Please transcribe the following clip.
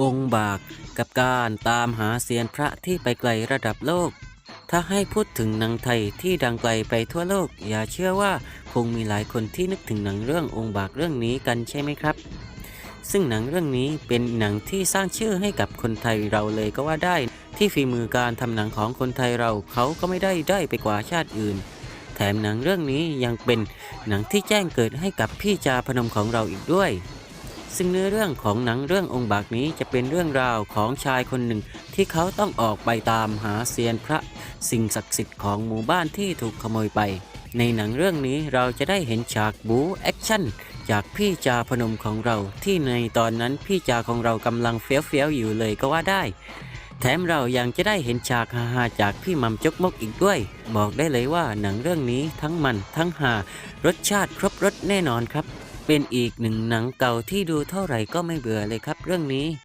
องค์บาก กับการตามหาเซียนพระที่ไปไกลระดับโลก ถ้าให้พูดถึงหนังไทยที่ดังไกลไปทั่วโลก อย่าเชื่อว่าคงมีหลายคนที่นึกถึงหนังเรื่ององค์บากเรื่องนี้กันใช่ไหมครับ ซึ่งหนังเรื่องนี้เป็นหนังที่สร้างชื่อให้กับคนไทยเราเลยก็ว่าได้ ที่ฝีมือการทำหนังของคนไทยเราเขาก็ไม่ได้ได้ไปกว่าชาติอื่นแถมหนังเรื่องนี้ยังเป็นหนังที่แจ้งเกิดให้กับพี่จาพนมของเราอีกด้วย ซึ่งเนื้อเรื่องของหนังเรื่ององค์บากนี้จะเป็นเรื่องราวของชายคนหนึ่ง ที่เขาต้องออกไปตามหาเซียนพระสิ่งศักดิ์สิทธิ์ของหมู่บ้านที่ถูกขโมยไป ในหนังเรื่องนี้เราจะได้เห็นฉากบู๊แอคชั่นจากพี่จาพนมของเรา ที่ในตอนนั้นพี่จาของเรากำลังเฟี้ยวๆอยู่เลยก็ว่าได้ แถมเรายังจะได้เห็นฉากฮาๆจากพี่มัมจกมกอีกด้วย บอกได้เลยว่าหนังเรื่องนี้ทั้งมันทั้งหารสชาติครบรสแน่นอนครับ เป็นอีกหนึ่งหนังเก่าที่ดูเท่าไหร่ก็ไม่เบื่อเลยครับเรื่องนี้